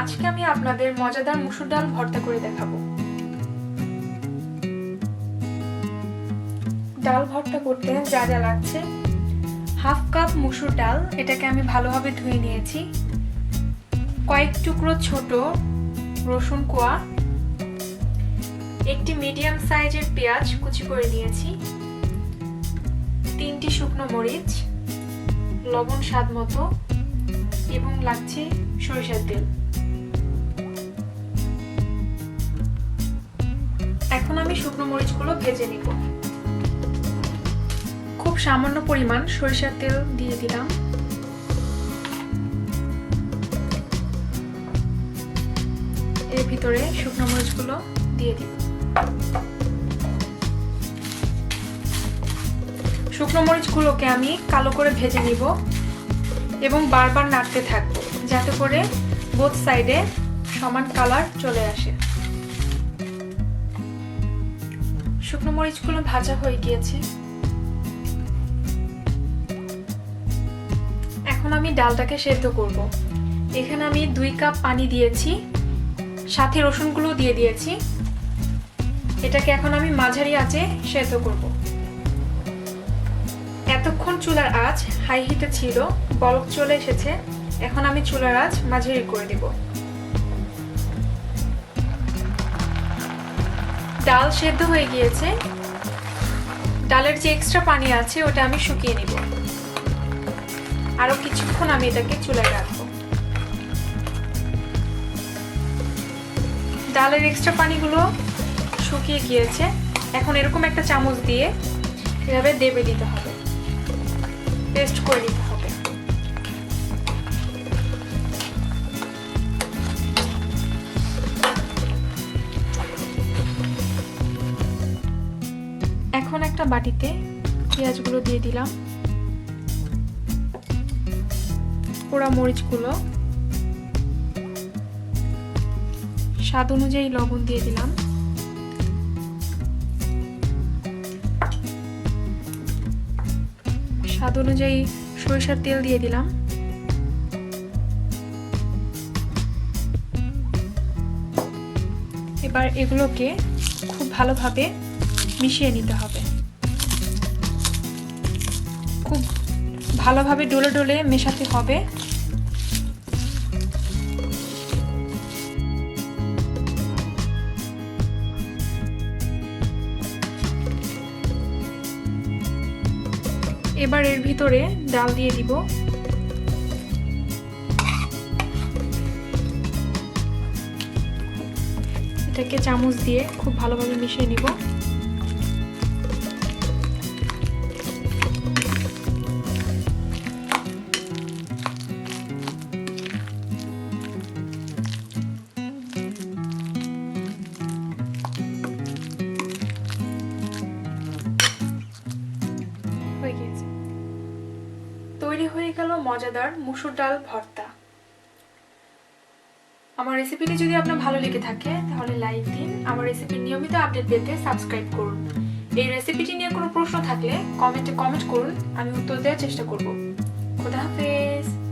আজকে আমি আপনাদের মজাদার মুসুর ডাল ভর্তা করে দেখাবো। ডাল ভর্তা করতে যা যা লাগছে, হাফ কাপ মুসুর ডাল, এটাকে আমি ভালোভাবে ধুয়ে নিয়েছি। কয়েক টুকরো ছোট রসুন কোয়া, একটি মিডিয়াম সাইজের পেঁয়াজ কুচি করে নিয়েছি, তিনটি শুকনো মরিচ, লবণ স্বাদ মতো, এবং লাগছে সরিষার তেল। শুকনো মরিচগুলো ভেজে নিব। খুব সামান্য পরিমাণ সরিষার তেল দিয়ে দিলাম। এর ভিতরে শুকনো মরিচগুলো দিয়ে দিব শুকনো মরিচগুলোকে আমি কালো করে ভেজে নিব এবং বারবার নাড়তে থাকব, যাতে করে বোথ সাইডে সমান কালার চলে আসে। শুকনো মরিচগুলো ভাজা হয়ে গিয়েছে। এখন আমি ডালটাকে সেদ্ধ করব। এখানে আমি দুই কাপ পানি দিয়েছি, সাথে রসুনগুলো দিয়ে দিয়েছি। এটাকে এখন আমি মাঝারি আঁচে সেদ্ধ করব। এতক্ষণ চুলার আঁচ হাই হিটে ছিল, বলক চলে এসেছে। এখন আমি চুলার আঁচ মাঝারি করে দিব। ডাল সেদ্ধ হয়ে গিয়েছে। ডালের যে এক্সট্রা পানি আছে, ওটা আমি শুকিয়ে নিব। আরও কিছুক্ষণ আমি এটাকে চুলায় রাখব। ডালের এক্সট্রা পানিগুলো শুকিয়ে গিয়েছে। এখন এরকম একটা চামচ দিয়ে এভাবে দেবে দিতে হবে। পেস্ট করে নিতে একটা বাটিতে পেঁয়াজগুলো দিয়ে দিলাম। পোড়া মরিচগুলো। স্বাদ অনুযায়ী লবণ দিয়ে দিলাম। স্বাদ অনুযায়ী সরিষার তেল দিয়ে দিলাম। এবার এগুলোকে খুব ভালোভাবে মিশিয়ে নিতে হবে। খুব ভালোভাবে ডলে ডলে মেশাতে হবে। এবার এর ভিতরে ডাল দিয়ে দিব। এটাকে চামচ দিয়ে খুব ভালোভাবে মিশিয়ে নিব। হয়ে গিয়েছে। তৈরি হয়ে গেল মজাদার মুসুর ডাল ভর্তা। আমার রেসিপিটি যদি আপনার ভালো লেগে থাকে, তাহলে লাইক দিন। আমার রেসিপির নিয়মিত আপডেট পেতে সাবস্ক্রাইব করুন। এই রেসিপিটি নিয়ে কোনো প্রশ্ন থাকলে কমেন্টে কমেন্ট করুন। আমি উত্তর দেওয়ার চেষ্টা করব। খোদা হাফেজ।